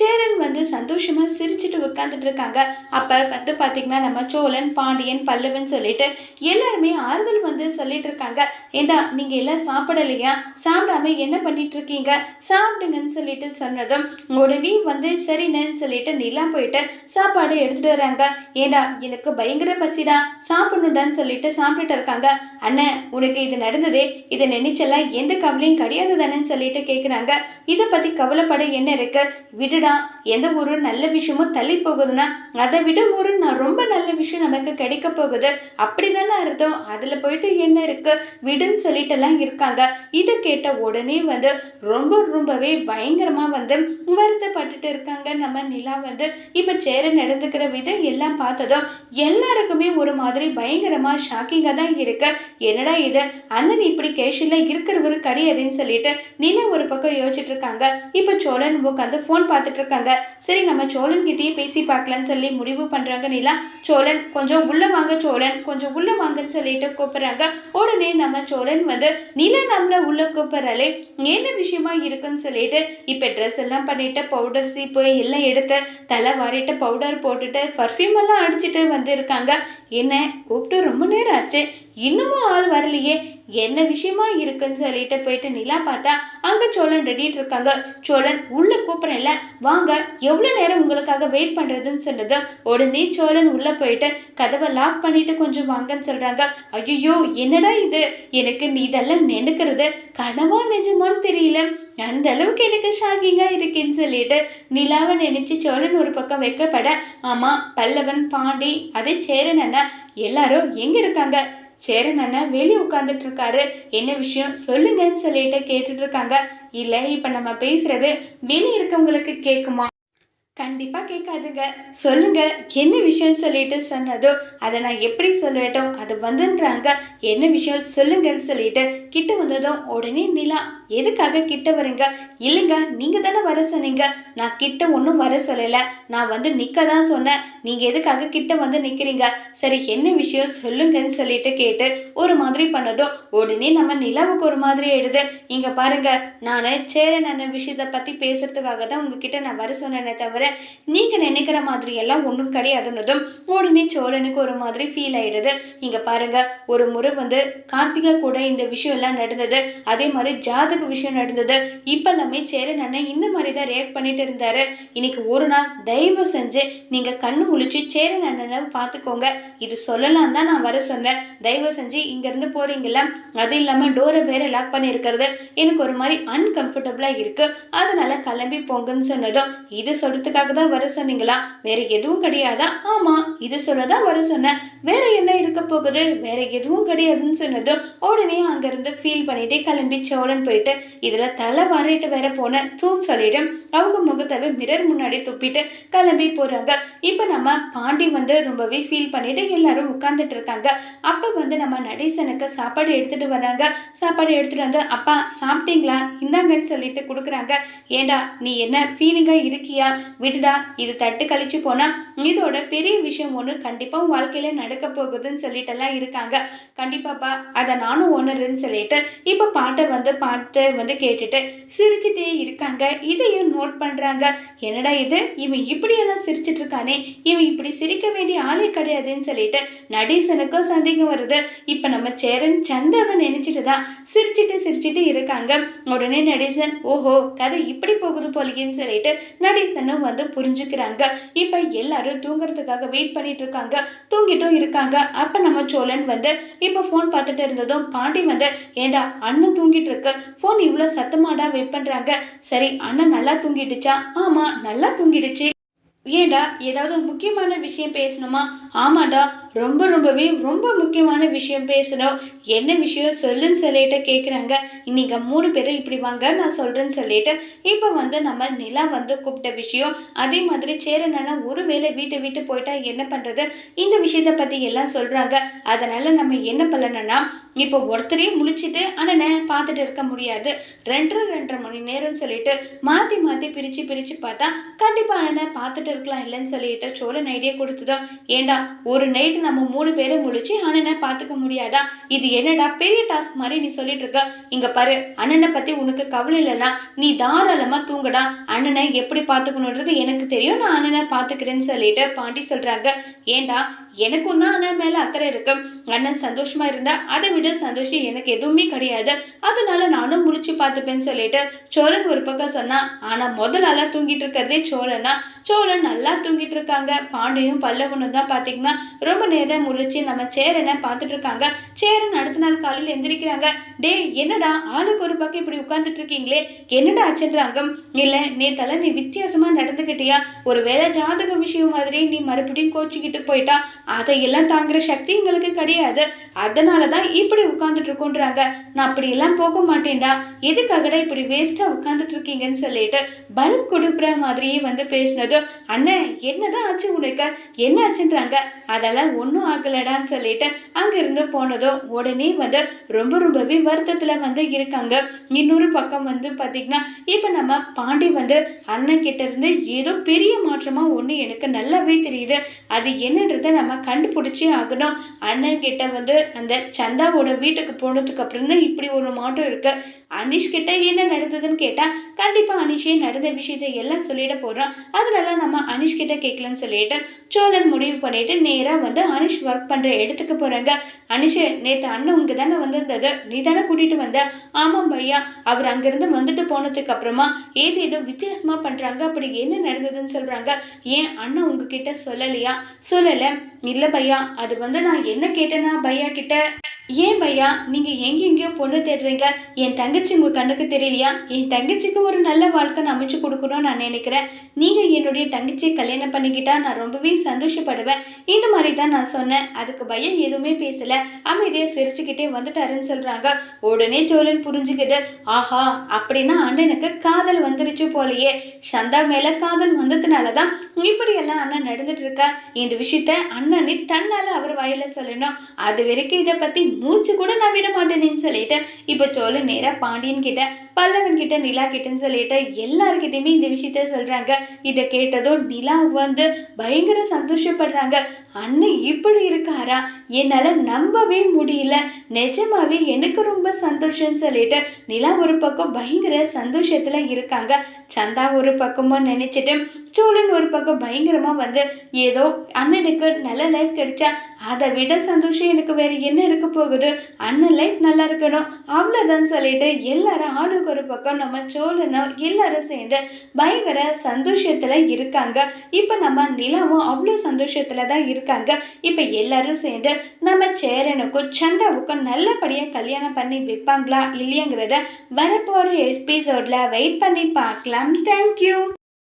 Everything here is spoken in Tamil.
சேரன் வந்து சந்தோஷமாக சிரிச்சுட்டு உட்காந்துட்டு இருக்காங்க. அப்போ வந்து பார்த்தீங்கன்னா நம்ம சோழன் பாண்டியன் பல்லவன் சொல்லிட்டு எல்லாருமே ஆறுதல் வந்து சொல்லிட்டு இருக்காங்க. ஏண்டா நீங்கள் எல்லாம் சாப்பிடலையா? சாப்பிடாம என்ன பண்ணிட்டு இருக்கீங்க? சாப்பிடுங்கன்னு சொல்லிட்டு சொன்னதும் உடனே வந்து சரின்னு சொல்லிட்டு நீலாம் போயிட்டு சாப்பாடு எடுத்துட்டு வராங்க. ஏண்டா எனக்கு பயங்கர பசிடா? சாப்பிடணுடான்னு சொல்லிட்டு சாப்பிட்டுட்டு இருக்காங்க. அண்ணன் உனக்கு இது நடந்ததே? இதை நினைச்செல்லாம் எந்த கவலையும் கிடையாது தானேன்னு சொல்லிட்டு கேட்குறாங்க இதை பற்றி கவலைப்பட என்ன இருக்கு? விடுடா எந்த ஒரு நல்ல விஷயமும் தள்ளி போகுதுன்னா அதை விட ஒரு நான் ரொம்ப நல்ல விஷயம் நமக்கு கிடைக்க போகுது. அப்படிதானே அர்த்தம். அதில் போயிட்டு என்ன இருக்கு? விடுன்னு சொல்லிட்டு எல்லாம் இருக்காங்க. இதை கேட்ட உடனே வந்து ரொம்ப ரொம்பவே பயங்கரமாக வந்து வருத்தப்பட்டுட்டு இருக்காங்க. நம்ம நிலா வந்து இப்போ சேர நடந்துக்கிற விதம் எல்லாம் பார்த்ததும் எல்லாருக்குமே ஒரு மாதிரி பயங்கரமாக ஷாக்கிங்காக தான் இருக்கு. என்னடா இது? அண்ணன் இப்படி கேஷ்லாம் இருக்கிற ஒரு கிடையாதுன்னு சொல்லிட்டு நிலா ஒரு பக்கம் யோசிச்சுட்டு இருக்காங்க. இப்போ சோழன் உட்காந்து ஃபோன் பார்த்துட்டு இருக்காங்க சரி நம்ம சோழன் கிட்டேயே பேசி பார்க்கலாம்னு சொல்லி முடிவு பண்ணுறாங்க நிலா. சோழன் கொஞ்சம் உள்ள வாங்க சோழன் கொஞ்சம் உள்ள வாங்கன்னு சொல்லிட்டு கூப்பிட்றாங்க. உடனே நம்ம சோழன் வந்து நிலா நம்மள உள்ள கூப்பிட்றாலே என்ன விஷயமா இருக்குன்னு சொல்லிட்டு இப்போ ட்ரெஸ் எல்லாம் பண்ணிட்டு பவுடர் சீப்பு எல்லாம் எடுத்து தலை வாரிட்டு பவுடர் போட்டுட்டு பர்ஃப்யூம் எல்லாம் அடிச்சுட்டு வந்திருக்காங்க. என்ன கூப்பிட்டு ரொம்ப நேரம் ஆச்சு. இன்னமும் ஆள் வரலையே. என்ன விஷயமா இருக்குன்னு சொல்லிட்டு போயிட்டு நிலா பார்த்தா அங்க சோழன் ரெடிட்டு இருக்காங்க. சோழன் உள்ள கூப்பிடல. வாங்க எவ்வளவு நேரம் உங்களுக்காக வெயிட் பண்றதுன்னு சொன்னது. உடனே சோழன் உள்ள போயிட்டு கதவை லாக் பண்ணிட்டு கொஞ்சம் வாங்கன்னு சொல்றாங்க. ஐயோ என்னடா இது? எனக்கு நீ இதெல்லாம் நினைக்கிறது கனவா நிஜமான்னு தெரியல. அந்த அளவுக்கு எனக்கு ஷாக்கிங்கா இருக்குன்னு சொல்லிட்டு நிலாவை நினைச்சு சோழன் ஒரு பக்கம் வைக்கப்பட ஆமா பல்லவன் பாண்டி அதே சேரன் அண்ணா எல்லாரும் எங்க இருக்காங்க? சேரன் வெளியே உட்காந்துட்டு இருக்காரு. என்ன விஷயம்? சொல்லுங்கன்னு சொல்லிட்டு கேட்டுட்டு இருக்காங்க. இல்ல இப்ப நம்ம பேசுறது வெளியே இருக்கவங்களுக்கு கேட்குமா கண்டிப்பா கேட்காதுங்க. சொல்லுங்க என்ன விஷயம் சொல்லிட்டு சொன்னதோ அதை நான் எப்படி சொல்லட்டும்? அது வந்துன்றாங்க. என்ன விஷயம் சொல்லுங்கன்னு சொல்லிட்டு கிட்ட வந்ததும் உடனே நிலா எதுக்காக கிட்ட வரீங்க இல்லைங்க நீங்கள் தானே வர சொன்னீங்க. நான் கிட்ட ஒன்றும் வர சொல்லலை. நான் வந்து நிற்க தான் சொன்னேன். நீங்கள் எதுக்காக கிட்ட வந்து நிற்கிறீங்க சரி என்ன விஷயம் சொல்லுங்கன்னு சொல்லிட்டு கேட்டு ஒரு மாதிரி பண்ணதும் உடனே நம்ம நிலாவுக்கு ஒரு மாதிரி ஆயிடுது. இங்கே பாருங்க நான் சேரன் அண்ணன் விஷயத்தை பற்றி பேசுறதுக்காக தான் உங்ககிட்ட நான் வர சொன்னேனே தவிர நீங்கள் நினைக்கிற மாதிரி எல்லாம் ஒன்றும் கிடையாதுன்னதும் உடனே சோழனுக்கு ஒரு மாதிரி ஃபீல் ஆயிடுது. இங்கே பாருங்க ஒரு முறை வந்து கார்த்திகா கூட இந்த விஷயம் எல்லாம் நடந்தது. அதே மாதிரி ஜாதக விஷயம் நடந்தது. இப்ப எல்லாமே சேரன் அண்ணன் இந்த மாதிரி தான் ரியாக்ட் பண்ணிட்டு இருந்தாரு. இன்னைக்கு ஒரு நாள் தயவு செஞ்சு நீங்க கண்ணு முழிச்சு சேரன் அண்ணனை பார்த்துக்கோங்க. இது சொல்லலாம் தான் நான் வர சொன்னேன். தயவு செஞ்சு இங்க இருந்து போறீங்கல்ல? அது இல்லாம டோரை வேற லாக் பண்ணியிருக்கிறது. எனக்கு ஒரு மாதிரி அன்கம்ஃபர்டபுளா இருக்கு. அதனால கிளம்பி போங்கன்னு சொன்னதும் இது சொல்றதுக்காக தான் வர சொன்னீங்களா? வேற எதுவும் கிடையாதா? ஆமா இது சொல்லதான் வர சொன்னேன். வேற என்ன இருக்க போகுது? வேற எதுவும் கிடையாது கிடையாதுன்னு சொன்னதும் உடனே அங்கிருந்து ஃபீல் பண்ணிட்டு கிளம்பி சோழன் போயிட்டு இதில் தலை வரைட்டு வேற போன தூண் சொல்லிடும் அவங்க முகத்தவை மிரர் முன்னாடி துப்பிட்டு கிளம்பி போறாங்க. இப்போ நம்ம பாண்டி வந்து ரொம்பவே ஃபீல் பண்ணிட்டு எல்லாரும் உட்காந்துட்டு இருக்காங்க. அப்போ வந்து நம்ம நடேசனுக்கு சாப்பாடு எடுத்துட்டு வராங்க சாப்பாடு எடுத்துட்டு வந்து அப்பா சாப்பிட்டீங்களா? இந்தாங்கன்னு சொல்லிட்டு கொடுக்குறாங்க. ஏண்டா நீ என்ன ஃபீலிங்காக இருக்கியா? விடுடா இது தட்டு கழிச்சு போனா இதோட பெரிய விஷயம் ஒன்று கண்டிப்பாக வாழ்க்கையில நடக்க போகுதுன்னு சொல்லிட்டெல்லாம் இருக்காங்க. கண்டிப்பாப்பா. அதை நானும் உணர்றேன்னு சொல்லிட்டு இப்போ பாட்டை வந்து பாட்டை வந்து கேட்டுட்டு சிரிச்சுட்டே இருக்காங்க. இதையும் நோட் பண்றாங்க? என்னடா இது? இவன் இப்படியெல்லாம் சிரிச்சிட்டு இருக்கானே இவன் இப்படி சிரிக்க வேண்டிய ஆளே கிடையாதுன்னு சொல்லிட்டு நடேசனுக்கும் சந்தேகம் வருது. இப்போ நம்ம சேரன் சந்தாவை நினைச்சிட்டு தான் சிரிச்சிட்டு சிரிச்சிட்டு இருக்காங்க. உடனே நடேசன் ஓஹோ கதை இப்படி போகுது போலியேன்னு சொல்லிட்டு நடேசனும் வந்து புரிஞ்சுக்கிறாங்க. இப்போ எல்லாரும் தூங்குறதுக்காக வெயிட் பண்ணிட்டு இருக்காங்க தூங்கிட்டும் இருக்காங்க. அப்போ நம்ம சோழன் வந்து இப்போ ஃபோன் பார்த்துட்டு இருந்ததும் பாண்டி வந்து ஏண்டா அண்ணன் தூங்கிட்டு இருக்கு. ஃபோன் இவ்வளோ சத்தமாடா வெயிட் பண்ணுறாங்க சரி அண்ணன் நல்லா தூங்கிடுச்சா? ஆமாம் நல்லா தூங்கிடுச்சு. ஏண்டா ஏதாவது முக்கியமான விஷயம் பேசணுமா? ஆமாடா ரொம்ப ரொம்பவே ரொம்ப முக்கியமான விஷயம் பேசணும். என்ன விஷயம் சொல்லுன்னு சொல்லிட்டு கேட்குறாங்க இன்னைக்கு மூணு பேரும் இப்படி வாங்க நான் சொல்கிறேன்னு சொல்லிட்டு இப்போ வந்து நம்ம நிலா வந்து கூப்பிட்ட விஷயம். அதே மாதிரி சேரனா ஒரு வேளை வீட்டை விட்டு போயிட்டா என்ன பண்ணுறது இந்த விஷயத்தை பற்றி எல்லாம் சொல்கிறாங்க அதனால் நம்ம என்ன பண்ணணும்னா இப்போ ஒருத்தரையே முழிச்சிட்டு அண்ணனை பார்த்துட்டு இருக்க முடியாது. ரெண்டரை ரெண்டரை மணி நேரம்னு சொல்லிட்டு மாற்றி மாற்றி பிரித்து பிரித்து பார்த்தா கண்டிப்பாக அண்ணனை பார்த்துட்டு இருக்கலாம் இல்லைன்னு சொல்லிட்டு சோழன் ஐடியா கொடுத்துதான் ஏண்டா ஒரு நைட் நம்ம மூணு பேரும் முழிச்சு அண்ணனை பார்த்துக்க முடியாதா? இது என்னடா பெரிய டாஸ்க் மாதிரி நீ சொல்லிட்டு இருக்க? இங்க பாரு அண்ணனை பத்தி உனக்கு கவலை இல்லைன்னா நீ தாராளமா தூங்கடா. அண்ணனை எப்படி பார்த்துக்கணுன்றது எனக்கு தெரியும் நான் அண்ணனை பார்த்துக்கிறேன்னு சொல்லிட்டு பாண்டி சொல்றாங்க. ஏண்டா எனக்கும் தான் அண்ணன் மேலே அக்கறை இருக்கு. அண்ணன் சந்தோஷமா இருந்தா அதை விட சந்தோஷம் எனக்கு எதுவுமே கிடையாது. அதனால நானும் முழிச்சு பார்த்துப்பேன்னு சொல்லிட்டு சோழன் ஒரு பக்கம் சொன்னான் ஆனா முதல் ஆளா தூங்கிட்டு இருக்கிறதே சோழன் தான். சோழன் நல்லா தூங்கிட்டு இருக்காங்க. பாண்டியும் பல்லவனும் தான் பாத்தீங்கன்னா ரொம்ப நேரம் முழிச்சு நம்ம சேரனை பார்த்துட்டு இருக்காங்க. சேரன் அடுத்த நாள் காலையில் எந்திரிக்கிறாங்க. டே என்னடா? ஆளுக்கு ஒரு பக்கம் இப்படி உட்காந்துட்டு இருக்கீங்களே? என்னடா ஆச்சுன்றாங்க நீ நேத்தால நீ வித்தியாசமா நடந்துக்கிட்டியா ஒருவேளை ஜாதக விஷயம் மாதிரி நீ மறுபடியும் கோச்சிக்கிட்டு போயிட்டா? அதையெல்லாம் தாங்குற சக்தி எங்களுக்கு கிடையாது. அதனால தான் இப்படி உட்காந்துட்டு இருக்கோன்றாங்க. நான் அப்படியெல்லாம் போக மாட்டேன்டா. எதுக்காகடா இப்படி வேஸ்ட்டாக உட்காந்துட்டு இருக்கீங்கன்னு சொல்லிட்டு பல்ப் கொடுக்குற மாதிரியே வந்து பேசினது அண்ணன் என்னதான் ஆச்சு உனக்கு? என்ன ஆச்சுன்றாங்க? அதெல்லாம் ஒன்றும் ஆகலடான்னு சொல்லிட்டு அங்கிருந்து போனதும் உடனே வந்து ரொம்ப ரொம்பவே வருத்தத்தில் வந்து இருக்காங்க. இன்னொரு பக்கம் வந்து பார்த்திங்கன்னா இப்போ நம்ம பாண்டி வந்து அண்ணன் கிட்டேருந்து ஏதோ பெரிய மாற்றமாக ஒன்று எனக்கு நல்லாவே தெரியுது. அது என்னன்றதை நம்ம கண்டுபிடிச்சே ஆகணும். அண்ணன் கிட்ட வந்து அந்த சந்தாவோட வீட்டுக்கு போனதுக்கு அப்புறம் தான் இப்படி ஒரு மாற்றம் இருக்குது அனிஷ் கிட்ட என்ன நடந்ததுன்னு கேட்டால் கண்டிப்பாக அனிஷே நடந்த விஷயத்தை எல்லாம் சொல்லிட போகிறோம் அதனால நம்ம அனிஷ் கிட்ட கேட்கலன்னு சொல்லிட்டு சோழன் முடிவு பண்ணிட்டு நேராக வந்து அனிஷ் ஒர்க் பண்ணுற இடத்துக்கு போகிறாங்க அனிஷே நேற்று அண்ணன் உங்க தானே வந்திருந்தது. நீ தானே கூட்டிகிட்டு வந்த? ஆமாம் பையா. அவர் அங்கேருந்து வந்துட்டு போனதுக்கு அப்புறமா ஏது ஏதோ வித்தியாசமாக பண்ணுறாங்க அப்படி என்ன நடந்ததுன்னு சொல்கிறாங்க ஏன் அண்ணன் உங்ககிட்ட சொல்லலையா? சொல்லலை. இல்லை பையா அது வந்து நான் என்ன கேட்டேன்னா பையா கிட்ட ஏன் பையா நீங்கள் எங்கெங்கேயோ பொண்ணு தேடுறீங்க? என் தங்கச்சி உங்கள் கண்ணுக்கு தெரியலையா? என் தங்கச்சிக்கு ஒரு நல்ல வாழ்க்கை நான் அமைச்சு கொடுக்கணும்னு நான் நினைக்கிறேன். நீங்கள் என்னுடைய தங்கச்சியை கல்யாணம் பண்ணிக்கிட்டா நான் ரொம்பவே சந்தோஷப்படுவேன். இந்த மாதிரி தான் நான் சொன்னேன். அதுக்கு பையன் எதுவுமே பேசலை. அமைதியாக சிரிச்சுக்கிட்டே வந்துட்டாருன்னு சொல்கிறாங்க உடனே ஜோலன் புரிஞ்சுக்கிது. ஆஹா அப்படின்னா அண்ணனுக்கு காதல் வந்துருச்சு போலையே. சந்தா மேலே காதல் வந்ததுனால தான் இப்படியெல்லாம் அண்ணன் நடந்துட்டு இருக்கா? இந்த விஷயத்த அண்ணன் தன்னால அவர் வாயில சொல்லணும். அது வரைக்கும் இதை பற்றி மூச்சு கூட நான் விட மாட்டேனேன்னு சொல்லிட்டு. இப்போ சோழ நேரா பாண்டியன் கிட்ட பல்லவன் கிட்ட நிலா கிட்டன்னு சொல்லிட்டு. எல்லார்கிட்டயுமே இந்த விஷயத்த சொல்றாங்க. இதை கேட்டதும் நிலா வந்து பயங்கர சந்தோஷப்படுறாங்க. அண்ணன் இப்படி இருக்காரா? என்னால நம்பவே முடியல. நிஜமாவே எனக்கு ரொம்ப சந்தோஷம்னு சொல்லிட்டு நிலா ஒரு பக்கம் பயங்கர சந்தோஷத்தில் இருக்காங்க. சந்தா ஒரு பக்கமும் நினைச்சிட்டு சோழன் ஒரு பக்கம் பயங்கரமா வந்து ஏதோ அண்ணனுக்கு நல்ல நல்ல லைஃப் கிடைச்சா அதை விட சந்தோஷம் எனக்கு வேறு என்ன இருக்க போகுது? அண்ணன் லைஃப் நல்லா இருக்கணும். அவ்வளோதான் சொல்லிட்டு எல்லாரும் ஆளுக்கு ஒரு பக்கம் நம்ம சோழனும் எல்லாரும் சேர்ந்து பயங்கர சந்தோஷத்தில் இருக்காங்க. இப்போ நம்ம நிலாவும் அவ்வளோ சந்தோஷத்தில் தான் இருக்காங்க. இப்போ எல்லாரும் சேர்ந்து நம்ம சேரனுக்கும் சண்டாவுக்கும் நல்லபடியாக கல்யாணம் பண்ணி வைப்பாங்களா இல்லையங்கிறத வரப்போகிற எபிசோடில் வெயிட் பண்ணி பார்க்கலாம். தேங்க்யூ